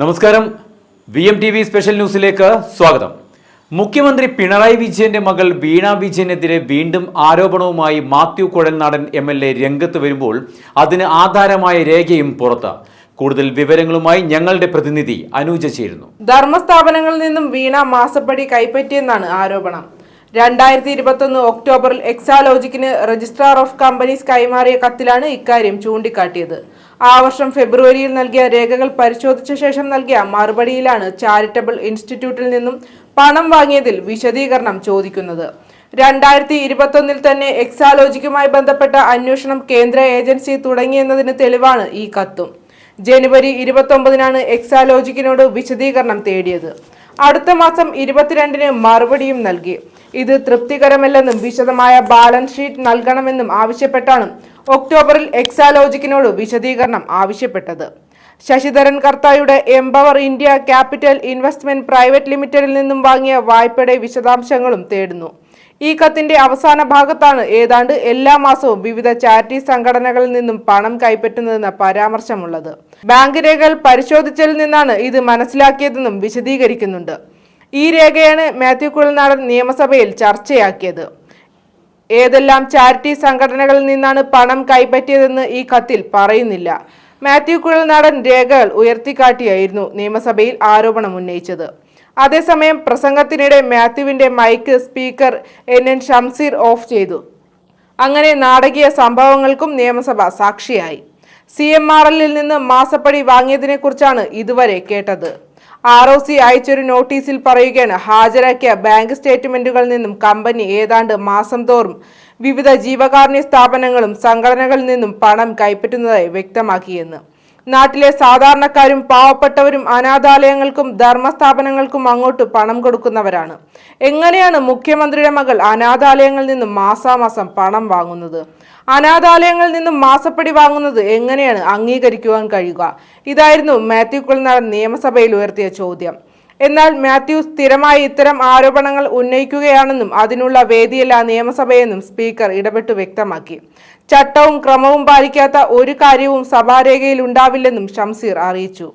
നമസ്കാരം. V M T V special ന്യൂസിലേക്ക് സ്വാഗതം. മുഖ്യമന്ത്രി പിണറായി വിജയന്റെ മകൾ വീണ വിജയനെതിരെ വീണ്ടും ആരോപണവുമായി Mathew Kuzhalnadan M L A രംഗത്ത് വരുമ്പോൾ അതിന് ആധാരമായ രേഖയും പുറത്ത്. കൂടുതൽ വിവരങ്ങളുമായി ഞങ്ങളുടെ പ്രതിനിധി അനൂജ ചേരുന്നു. ധർമ്മസ്ഥാപനങ്ങളിൽ നിന്നും വീണ മാസപ്പടി കൈപ്പറ്റിയെന്നാണ് ആരോപണം. രണ്ടായിരത്തി ഇരുപത്തൊന്ന് ഒക്ടോബറിൽ എക്സാലോജിക്കിന് രജിസ്ട്രാർ ഓഫ് കമ്പനീസ് കൈമാറിയ കത്തിലാണ് ഇക്കാര്യം ചൂണ്ടിക്കാട്ടിയത്. ആ വർഷം ഫെബ്രുവരിയിൽ നൽകിയ രേഖകൾ പരിശോധിച്ച ശേഷം നൽകിയ മറുപടിയിലാണ് ചാരിറ്റബിൾ ഇൻസ്റ്റിറ്റ്യൂട്ടിൽ നിന്നും പണം വാങ്ങിയതിൽ വിശദീകരണം ചോദിക്കുന്നത്. രണ്ടായിരത്തി ഇരുപത്തൊന്നിൽ തന്നെ എക്സാലോജിക്കുമായി ബന്ധപ്പെട്ട അന്വേഷണം കേന്ദ്ര ഏജൻസി തുടങ്ങിയെന്നതിന് തെളിവാണ് ഈ കത്തും. ജനുവരി ഇരുപത്തൊമ്പതിനാണ് എക്സാലോജിക്കിനോട് വിശദീകരണം തേടിയത്. അടുത്ത മാസം ഇരുപത്തിരണ്ടിന് മറുപടിയും നൽകി. ഇത് തൃപ്തികരമല്ലെന്നും വിശദമായ ബാലൻസ് ഷീറ്റ് നൽകണമെന്നും ആവശ്യപ്പെട്ടാണ് ഒക്ടോബറിൽ എക്സാലോജിക്കിനോട് വിശദീകരണം ആവശ്യപ്പെട്ടത്. Sasidharan കർത്തായുടെ Empower India capital investment private ലിമിറ്റഡിൽ നിന്നും വാങ്ങിയ വായ്പയുടെ വിശദാംശങ്ങളും തേടുന്നു. ഈ കത്തിന്റെ അവസാന ഭാഗത്താണ് ഏതാണ്ട് എല്ലാ മാസവും വിവിധ ചാരിറ്റി സംഘടനകളിൽ നിന്നും പണം കൈപ്പറ്റുന്നതെന്ന പരാമർശമുള്ളത്. ബാങ്ക് രേഖകൾ പരിശോധിച്ചതിൽ നിന്നാണ് ഇത് മനസ്സിലാക്കിയതെന്നും വിശദീകരിക്കുന്നുണ്ട്. ഈ രേഖയാണ് മാത്യു കുഴൽനാടൻ നിയമസഭയിൽ ചർച്ചയാക്കിയത്. ഏതെല്ലാം ചാരിറ്റി സംഘടനകളിൽ നിന്നാണ് പണം കൈപ്പറ്റിയതെന്ന് ഈ കത്തിൽ പറയുന്നില്ല. മാത്യു കുഴൽനാടൻ രേഖകൾ ഉയർത്തിക്കാട്ടിയായിരുന്നു നിയമസഭയിൽ ആരോപണം ഉന്നയിച്ചത്. അതേസമയം പ്രസംഗത്തിനിടെ മാത്യുവിന്റെ mic speaker N N Shamseer off ചെയ്തു. അങ്ങനെ നാടകീയ സംഭവങ്ങൾക്കും നിയമസഭ സാക്ഷിയായി. സി എം ആർ എല്ലിൽ നിന്ന് മാസപ്പടി വാങ്ങിയതിനെക്കുറിച്ചാണ് ഇതുവരെ കേട്ടത്. ആർ ഒ സി അയച്ചൊരു നോട്ടീസിൽ പറയുകയാണ് ഹാജരാക്കിയ ബാങ്ക് സ്റ്റേറ്റ്മെന്റുകളിൽ നിന്നും കമ്പനി ഏതാണ്ട് മാസം തോറും വിവിധ ജീവകാരുണ്യ സ്ഥാപനങ്ങളും സംഘടനകളിൽ നിന്നും പണം കൈപ്പറ്റുന്നതായി വ്യക്തമാക്കിയെന്ന്. നാട്ടിലെ സാധാരണക്കാരും പാവപ്പെട്ടവരും അനാഥാലയങ്ങൾക്കും ധർമ്മസ്ഥാപനങ്ങൾക്കും അങ്ങോട്ട് പണം കൊടുക്കുന്നവരാണ്. എങ്ങനെയാണ് മുഖ്യമന്ത്രിയുടെ മകൾ അനാഥാലയങ്ങളിൽ നിന്നും മാസാമാസം പണം വാങ്ങുന്നത്? അനാഥാലയങ്ങളിൽ നിന്നും മാസപ്പടി വാങ്ങുന്നത് എങ്ങനെയാണ് അംഗീകരിക്കുവാൻ കഴിയുക? ഇതായിരുന്നു മാത്യു കുളനാടൻ നിയമസഭയിൽ ഉയർത്തിയ ചോദ്യം. എന്നാൽ മാത്യു സ്ഥിരമായി ഇത്തരം ആരോപണങ്ങൾ ഉന്നയിക്കുകയാണെന്നും അതിനുള്ള വേദിയല്ല നിയമസഭയെന്നും സ്പീക്കർ ഇടപെട്ട് വ്യക്തമാക്കി. ചട്ടവും ക്രമവും പാലിക്കാത്ത ഒരു കാര്യവും സഭാരേഖയിൽ ഉണ്ടാവില്ലെന്നും ഷംസീർ അറിയിച്ചു.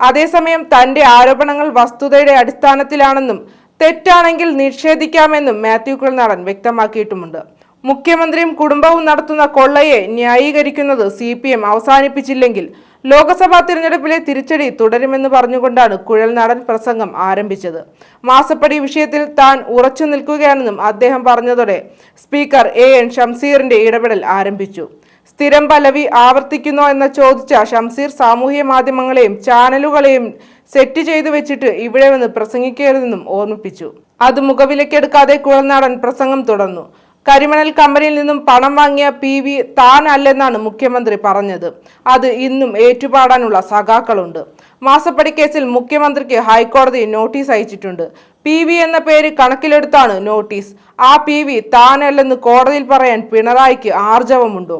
അതേസമയം തന്റെ ആരോപണങ്ങൾ വസ്തുതയുടെ അടിസ്ഥാനത്തിലാണെന്നും തെറ്റാണെങ്കിൽ നിഷേധിക്കാമെന്നും മാത്യു കുളനാടൻ വ്യക്തമാക്കിയിട്ടുമുണ്ട്. മുഖ്യമന്ത്രിയും കുടുംബവും നടത്തുന്ന കൊള്ളയെ ന്യായീകരിക്കുന്നത് സി പി എം അവസാനിപ്പിച്ചില്ലെങ്കിൽ ലോക്സഭാ തിരഞ്ഞെടുപ്പിലെ തിരിച്ചടി തുടരുമെന്ന് പറഞ്ഞുകൊണ്ടാണ് കുഴൽ നടൻ പ്രസംഗം ആരംഭിച്ചത്. മാസപ്പടി വിഷയത്തിൽ താൻ ഉറച്ചു നിൽക്കുകയാണെന്നും അദ്ദേഹം പറഞ്ഞതോടെ സ്പീക്കർ എ എൻ ഷംസീറിന്റെ ഇടപെടൽ ആരംഭിച്ചു. സ്ഥിരം പലവി ആവർത്തിക്കുന്നോ എന്ന് ചോദിച്ച ഷംസീർ സാമൂഹ്യ മാധ്യമങ്ങളെയും ചാനലുകളെയും സെറ്റ് ചെയ്തു വെച്ചിട്ട് ഇവിടെ വന്ന് പ്രസംഗിക്കരുതെന്നും ഓർമ്മിപ്പിച്ചു. അത് മുഖവിലക്കെടുക്കാതെ കുഴൽനാടൻ പ്രസംഗം തുടർന്നു. കരിമണൽ കമ്പനിയിൽ നിന്നും പണം വാങ്ങിയ പി വി താനല്ലെന്നാണ് മുഖ്യമന്ത്രി പറഞ്ഞത്. അത് ഇന്നും ഏറ്റുപാടാനുള്ള സഖാക്കളുണ്ട്. മാസപ്പടി കേസിൽ മുഖ്യമന്ത്രിക്ക് ഹൈക്കോടതി നോട്ടീസ് അയച്ചിട്ടുണ്ട്. പി വി എന്ന പേര് കണക്കിലെടുത്താണ് നോട്ടീസ്. ആ പി വി താനല്ലെന്ന് കോടതിയിൽ പറയാൻ പിണറായിക്ക് ആർജവമുണ്ടോ?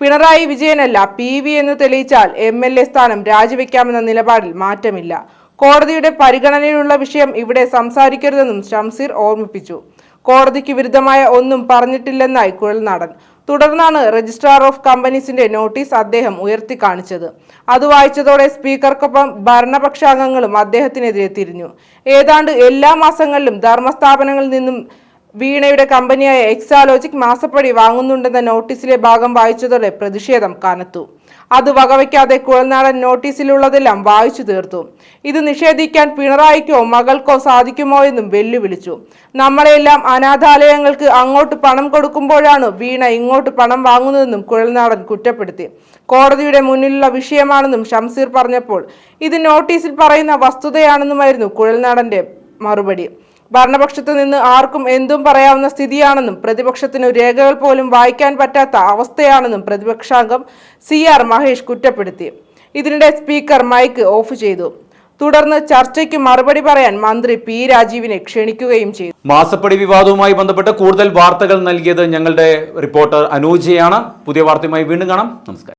പിണറായി വിജയനല്ല പി വി എന്ന് തെളിയിച്ചാൽ എം എൽ എ സ്ഥാനം രാജിവെക്കാമെന്ന നിലപാടിൽ മാറ്റമില്ല. കോടതിയുടെ പരിഗണനയിലുള്ള വിഷയം ഇവിടെ സംസാരിക്കരുതെന്നും ഷംസീർ ഓർമ്മിപ്പിച്ചു. കോടതിക്ക് വിരുദ്ധമായ ഒന്നും പറഞ്ഞിട്ടില്ലെന്നായി കുഴൽനാടൻ തുടർന്നാണ് രജിസ്ട്രാർ ഓഫ് കമ്പനീസിന്റെ നോട്ടീസ് അദ്ദേഹം ഉയർത്തി കാണിച്ചത്. അത് വായിച്ചതോടെ സ്പീക്കർക്കൊപ്പം ഭരണപക്ഷാംഗങ്ങളും അദ്ദേഹത്തിനെതിരെ തിരിഞ്ഞു. ഏതാണ്ട് എല്ലാ മാസങ്ങളിലും ധർമ്മസ്ഥാപനങ്ങളിൽ നിന്നും വീണയുടെ കമ്പനിയായ എക്സാലോജിക് മാസപ്പടി വാങ്ങുന്നുണ്ടെന്ന നോട്ടീസിലെ ഭാഗം വായിച്ചതോടെ പ്രതിഷേധം കനത്തു. അത് വകവയ്ക്കാതെ കുഴൽനാടൻ നോട്ടീസിലുള്ളതെല്ലാം വായിച്ചു തീർത്തു. ഇത് നിഷേധിക്കാൻ പിണറായിക്കോ മകൾക്കോ സാധിക്കുമോ എന്നും വെല്ലുവിളിച്ചു. നമ്മളെല്ലാം അനാഥാലയങ്ങൾക്ക് അങ്ങോട്ട് പണം കൊടുക്കുമ്പോഴാണ് വീണ ഇങ്ങോട്ട് പണം വാങ്ങുന്നതെന്നും കുഴൽനാടൻ കുറ്റപ്പെടുത്തി. കോടതിയുടെ മുന്നിലുള്ള വിഷയമാണെന്നും ഷംസീർ പറഞ്ഞപ്പോൾ ഇത് നോട്ടീസിൽ പറയുന്ന വസ്തുതയാണെന്നുമായിരുന്നു കുഴൽനാടന്റെ മറുപടി. ഭരണപക്ഷത്ത് നിന്ന് ആർക്കും എന്തും പറയാവുന്ന സ്ഥിതിയാണെന്നും പ്രതിപക്ഷത്തിന് രേഖകൾ പോലും വായിക്കാൻ പറ്റാത്ത അവസ്ഥയാണെന്നും പ്രതിപക്ഷാംഗം സി ആർ മഹേഷ് കുറ്റപ്പെടുത്തി. ഇതിനിടെ സ്പീക്കർ മൈക്ക് ഓഫ് ചെയ്തു. തുടർന്ന് ചർച്ചയ്ക്ക് മറുപടി പറയാൻ മന്ത്രി പി രാജീവിനെ ക്ഷണിക്കുകയും ചെയ്തു. മാസപ്പടി വിവാദവുമായി ബന്ധപ്പെട്ട് കൂടുതൽ വാർത്തകൾ നൽകിയത് ഞങ്ങളുടെ റിപ്പോർട്ടർ അനൂജയാണ്. പുതിയ വാർത്തയുമായി വീണ്ടും കാണാം. നമസ്കാരം.